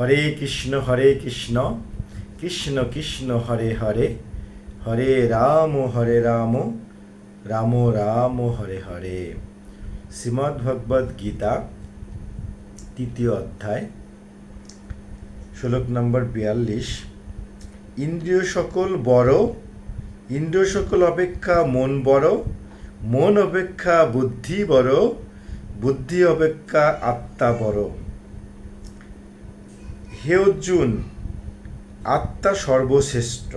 হরে কৃষ্ণ হরে কৃষ্ণ কৃষ্ণ কৃষ্ণ, হরে হরে হরে রাম হরে রাম রাম রাম, হরে হরে। শ্রীমদ্ ভগবদ গীতা তৃতীয় অধ্যায়, শ্লোক নম্বর বিয়াল্লিশ। ইন্দ্রিয় সকল বড়, ইন্দ্রিয় সকল অপেক্ষা মন বড়, মন অপেক্ষা বুদ্ধি বড়, বুদ্ধি অপেক্ষা আত্মা বড়। হে অর্জুন আত্মা সর্বশ্রেষ্ঠ।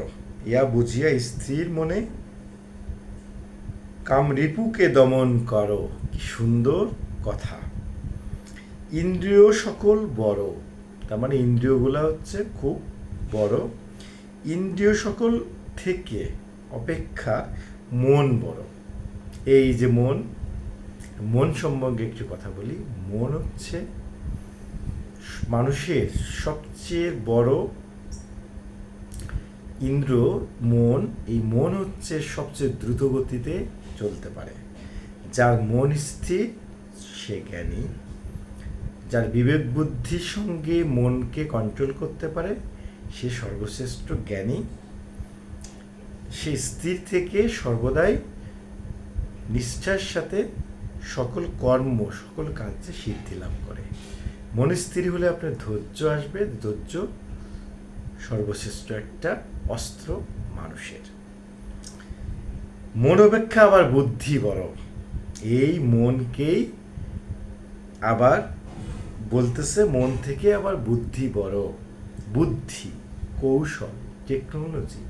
ইয়া বুঝিয়া স্ত্রীর মনে, কামরিপুকে দমন করো, কি সুন্দর কথা। ইন্দ্রিয় সকল বড়, তার মানে ইন্দ্রিয়গুলো হচ্ছে খুব বড়। ইন্দ্রিয় সকল থেকে অপেক্ষা মন বড়। এই যে মন মন সম্পর্কে একটু কথা বলি। মন হচ্ছে মানুষের সবচেয়ে বড় ইন্দ্র, মন, এই মন হচ্ছে সবচেয়ে দ্রুত গতিতে চলতে পারে। যার মন স্থির, সে জ্ঞানী। যার বিবেক বুদ্ধির সঙ্গে মনকে কন্ট্রোল করতে পারে, সে সর্বশ্রেষ্ঠ জ্ঞানী। সে স্থির থেকে সর্বদাই নিষ্ঠার সাথে সকল কর্ম, সকল কাজে সিদ্ধি লাভ করে। মনে স্থির হলে আপনার ধৈর্য আসবে। ধৈর্য সর্বশ্রেষ্ঠ একটা অস্ত্র মানুষের। মন অপেক্ষা আবার বুদ্ধি বড়। এই মনকেই আবার বলতেছে, মন থেকে আবার বুদ্ধি বড়। বুদ্ধি, কৌশল টেকনোলজি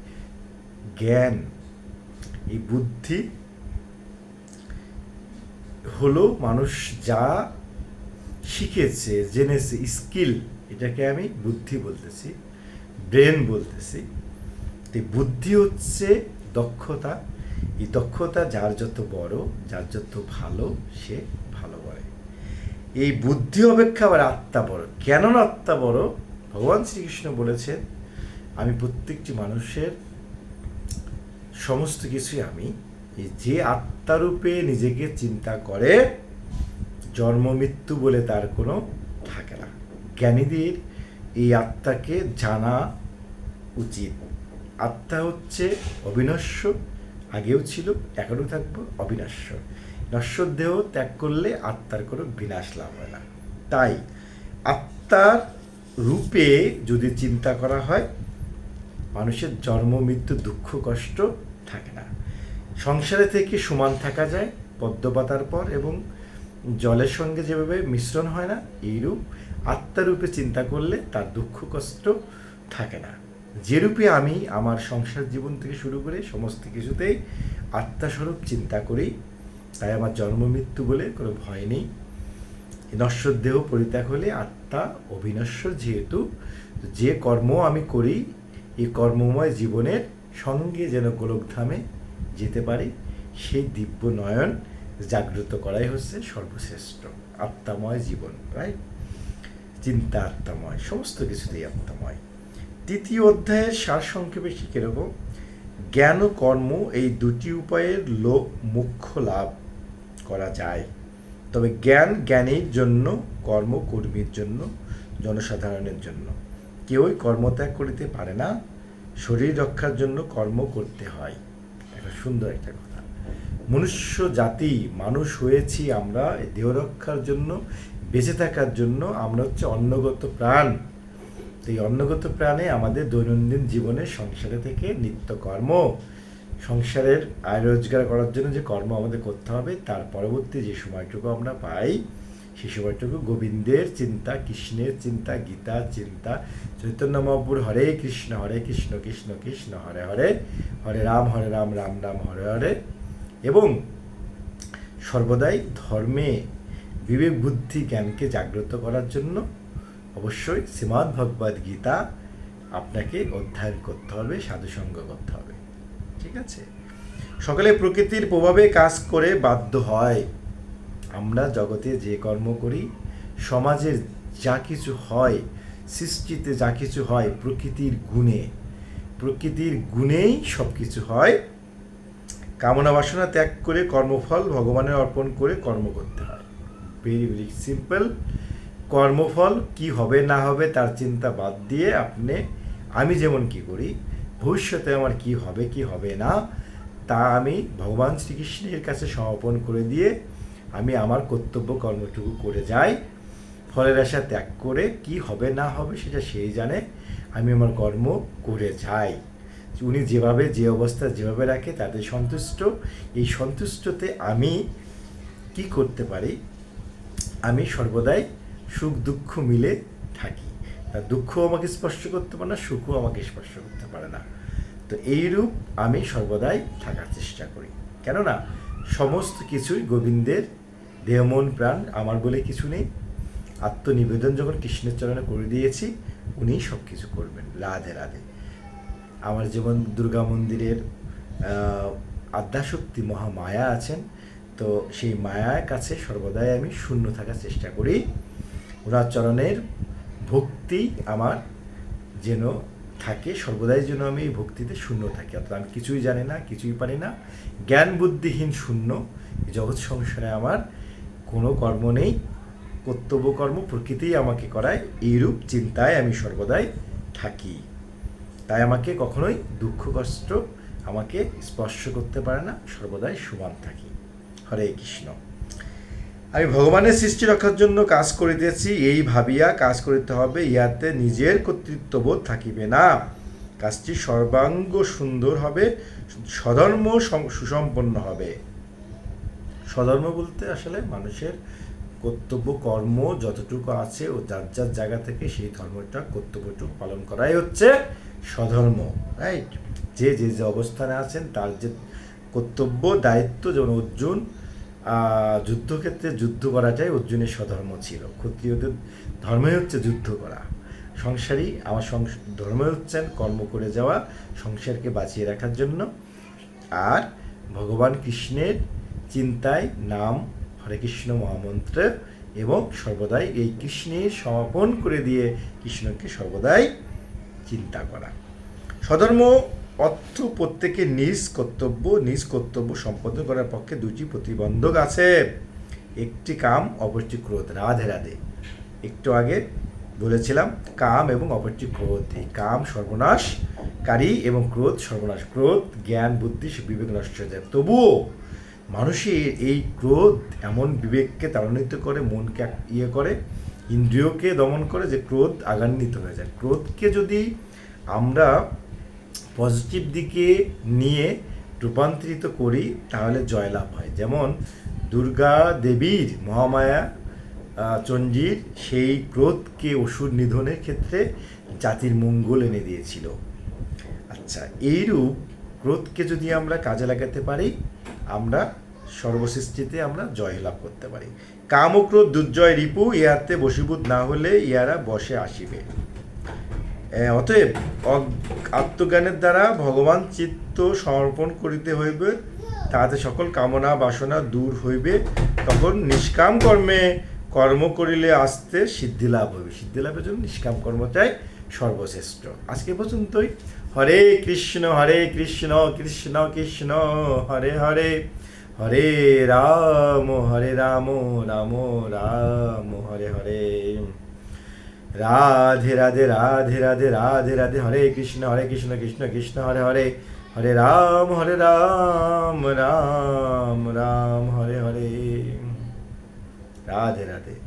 জ্ঞান, এই বুদ্ধি হলো মানুষ যা শিখেছে, জেনেছে, স্কিল, এটাকে আমি বুদ্ধি বলতেছি, ব্রেন বলতেছি। তো বুদ্ধি হচ্ছে দক্ষতা। এই দক্ষতা যার যত বড়, যার যত ভালো, সে ভালো করে। এই বুদ্ধি অপেক্ষা আবার আত্মা বড়। কেন আত্মা বড়? ভগবান শ্রীকৃষ্ণ বলেছেন, আমি প্রত্যেকটি মানুষের সমস্ত কিছুই আমি যে আত্মারূপে নিজেকে চিন্তা করে জন্ম, মৃত্যু বলে তার কোনো থাকে না। জ্ঞানীদের এই আত্মাকে জানা উচিত। আত্মা হচ্ছে অবিনশ্বর আগেও ছিল, এখনও থাকব অবিনশ্বর নশ্বর দেহ ত্যাগ করলে আত্মার কোনো বিনাশ লাভ হয় না। তাই আত্মার রূপে যদি চিন্তা করা হয়, মানুষের জন্ম, মৃত্যু, দুঃখ, কষ্ট থাকে না। সংসারে থেকে সমান থাকা যায়, পদ্মপাতার পর এবং জলের সঙ্গে যেভাবে মিশ্রণ হয় না, এইরূপ আত্মারূপে চিন্তা করলে তার দুঃখ, কষ্ট থাকে না। যেরূপে আমি আমার সংসার জীবন থেকে শুরু করে সমস্ত কিছুতেই আত্মাস্বরূপ চিন্তা করি, তাই আমার জন্ম, মৃত্যু বলে কোনো ভয় নেই। নশ্বর দেহ পরিত্যাগ হলে আত্মা অবিনশ্বর, যেহেতু যে কর্ম আমি করি এই কর্মময় জীবনের সঙ্গে যেন গোলকধামে যেতে পারি, সেই দিব্য নয়ন জাগ্রত করাই হচ্ছে সর্বশ্রেষ্ঠ, আত্মাময় জীবন রাইট চিন্তা, আত্মাময়, সমস্ত কিছুতেই আত্মাময়। তৃতীয় অধ্যায়ের সার সংক্ষেপে শিখে রাখো জ্ঞান ও কর্ম এই দুটি উপায়ের লোক মুখ্য লাভ করা যায়। তবে জ্ঞান জ্ঞানীর জন্য, কর্ম কর্মীর জন্য, জনসাধারণের জন্য। কেউই কর্মত্যাগ করিতে পারে না, শরীর রক্ষার জন্য কর্ম করতে হয়। একটা সুন্দর একটা কথা। মনুষ্য জাতি, মানুষ হয়েছি আমরা দেহ রক্ষার জন্য, বেঁচে থাকার জন্য আমরা হচ্ছে অন্নগত প্রাণ। তো এই অন্নগত প্রাণে আমাদের দৈনন্দিন জীবনে সংসারে থেকে নিত্য কর্ম সংসারের আয় রোজগার করার জন্য যে কর্ম আমাদের করতে হবে, তার পরবর্তী যে সময়টুকু আমরা পাই, সেই সময়টুকু গোবিন্দের চিন্তা, কৃষ্ণের চিন্তা, গীতার চিন্তা, চৈতন্য মহাপুর হরে কৃষ্ণ হরে কৃষ্ণ কৃষ্ণ কৃষ্ণ, হরে হরে হরে রাম হরে রাম রাম রাম, হরে হরে। এবং সর্বদাই ধর্মে বিবেক, বুদ্ধি, জ্ঞানকে জাগ্রত করার জন্য অবশ্যই শ্রীমদ্ ভগবদ গীতা আপনাকে অধ্যয়ন করতে হবে, সাধুসঙ্গ করতে হবে। ঠিক আছে? সকলে প্রকৃতির প্রভাবে কাজ করে বাধ্য হয়। আমরা জগতে যে কর্ম করি, সমাজের যা কিছু হয়, সৃষ্টিতে যা কিছু হয় প্রকৃতির গুণে, প্রকৃতির গুণেই সব কিছু হয়। কামনা বাসনা ত্যাগ করে কর্মফল ভগবানের অর্পণ করে কর্ম করতে হয়। ভেরি ভেরি সিম্পল কর্মফল কি হবে, না হবে তার চিন্তা বাদ দিয়ে আপনি, আমি যেমন কি করি, ভবিষ্যতে আমার কি হবে কি হবে না, তা আমি ভগবান শ্রীকৃষ্ণের কাছে সমর্পণ করে দিয়ে আমি আমার কর্তব্য কর্মটুকু করে যাই, ফলের আশা ত্যাগ করে কি হবে, না হবে সেটা সেই জানে, আমি আমার কর্ম করে যাই। উনি যেভাবে, যে অবস্থা যেভাবে রাখে তাতে সন্তুষ্ট। এই সন্তুষ্টতে আমি কি করতে পারি? আমি সর্বদাই সুখ, দুঃখ মিলে থাকি। তা দুঃখ আমাকে স্পর্শ করতে পারে না, সুখও আমাকে স্পর্শ করতে পারে না। তো এইরূপ আমি সর্বদাই থাকার চেষ্টা করি। কেননা সমস্ত কিছুই গোবিন্দের দেহ, মন, প্রাণ, আমার বলে কিছু নেই। আত্মনিবেদন যখন কৃষ্ণের চরণে করে দিয়েছি উনিই সব কিছু করবেন, রাধে রাধে। আমার যেমন দুর্গা মন্দিরের আদ্যাশক্তি মহামায়া আছেন। তো সেই মায়ার কাছে সর্বদাই আমি শূন্য থাকার চেষ্টা করি। ওনার চরণের ভক্তি আমার যেন থাকে, সর্বদাই যেন আমি এই ভক্তিতে শূন্য থাকি। অর্থাৎ আমি কিছুই জানি না, কিছুই পারি না। জ্ঞান বুদ্ধিহীন শূন্য। জগৎ সংসারে আমার কোনো কর্ম নেই। কর্তব্য কর্ম প্রকৃতিই আমাকে করায়। এইরূপ চিন্তায় আমি সর্বদাই থাকি। তাই আমাকে কখনোই দুঃখ, কষ্ট আমাকে স্পর্শ করতে পারে না। সর্বদাই সমান থাকি। হরে কৃষ্ণ। আমি ভগবানের সৃষ্টি রক্ষার জন্য কাজ করিতেছি, এই ভাবিয়া কাজ করিতে হবে ইহাতে নিজের কর্তৃত্ববোধ থাকিবে না। কাজটি সর্বাঙ্গ সুন্দর হবে সধর্ম সুসম্পন্ন হবে। সধর্ম বলতে আসলে মানুষের কর্তব্য, কর্ম যতটুকু আছে ও যার যার জায়গা থেকে সেই ধর্মটা, কর্তব্যটুকু পালন করাই হচ্ছে স্বধর্ম রাইট যে যে যে অবস্থানে আছেন, তার যে কর্তব্য, দায়িত্ব, যেমন অর্জুন যুদ্ধক্ষেত্রে যুদ্ধ করাটাই অর্জুনের স্বধর্ম ছিল। ক্ষত্রিয়দের ধর্মই হচ্ছে যুদ্ধ করা। সংসারী, আমার ধর্ম হচ্ছেন কর্ম করে যাওয়া, সংসারকে বাঁচিয়ে রাখার জন্য। আর ভগবান কৃষ্ণের চিন্তায় নাম হরে কৃষ্ণ মহামন্ত্র এবং সর্বদাই এই কৃষ্ণের সমাপন করে দিয়ে কৃষ্ণকে সর্বদাই চিন্তা করা। স্বধর্ম অর্থ প্রত্যেকে নিজ কর্তব্য নিজ কর্তব্য সম্পাদন করার পক্ষে দুটি প্রতিবন্ধক আছে। একটি কাম, অপরটি ক্রোধ। রাধে রাধে। একটু আগে বলেছিলাম, কাম এবং অপরটি ক্রোধ। এই কাম সর্বনাশকারী এবং ক্রোধ সর্বনাশ। ক্রোধ, জ্ঞান, বুদ্ধি বিবেক নষ্ট হয়ে যায় তবুও মানুষের এই ক্রোধ এমন বিবেককে তাড়ান্বিত করে, মনকে ইয়ে করে, ইন্দ্রিয়কে দমন করে যে ক্রোধ আগান্বিত হয়ে যায়। ক্রোধকে যদি আমরা পজিটিভ দিকে নিয়ে রূপান্তরিত করি, তাহলে জয়লাভ হয়। যেমন দুর্গা দেবীর মহামায়া চণ্ডীর সেই ক্রোধকে অসুর নিধনের ক্ষেত্রে জাতির মঙ্গল এনে দিয়েছিল। আচ্ছা এইরূপ ক্রোধকে যদি আমরা কাজে লাগাতে পারি আমরা সর্বসৃষ্টিতে আমরা জয় লাভ করতে পারি। কাম ও দুর্জয়, রিপু ইহাতে বশীভূত না হলে ইহারা বসে আসিবে। অতএব আত্মজ্ঞানের দ্বারা ভগবান চিত্ত সমর্পণ করিতে হইবে, তাহাতে সকল কামনা, বাসনা দূর হইবে। তখন নিষ্কাম কর্মে কর্ম করিলে আসতে সিদ্ধি লাভ হইবে। সিদ্ধি লাভের জন্য নিষ্কাম কর্মটাই সর্বশ্রেষ্ঠ। আজকে পর্যন্তই। হরে কৃষ্ণ হরে কৃষ্ণ কৃষ্ণ কৃষ্ণ, হরে হরে। হরে রাম হরে রাম রাম রাম, হরে হরে। রাধে রাধে রাধে রাধে রাধে রাধে, হরে কৃষ্ণ হরে কৃষ্ণ কৃষ্ণ কৃষ্ণ, হরে হরে। হরে রাম হরে রাম রাম রাম, হরে হরে। রাধে রাধে।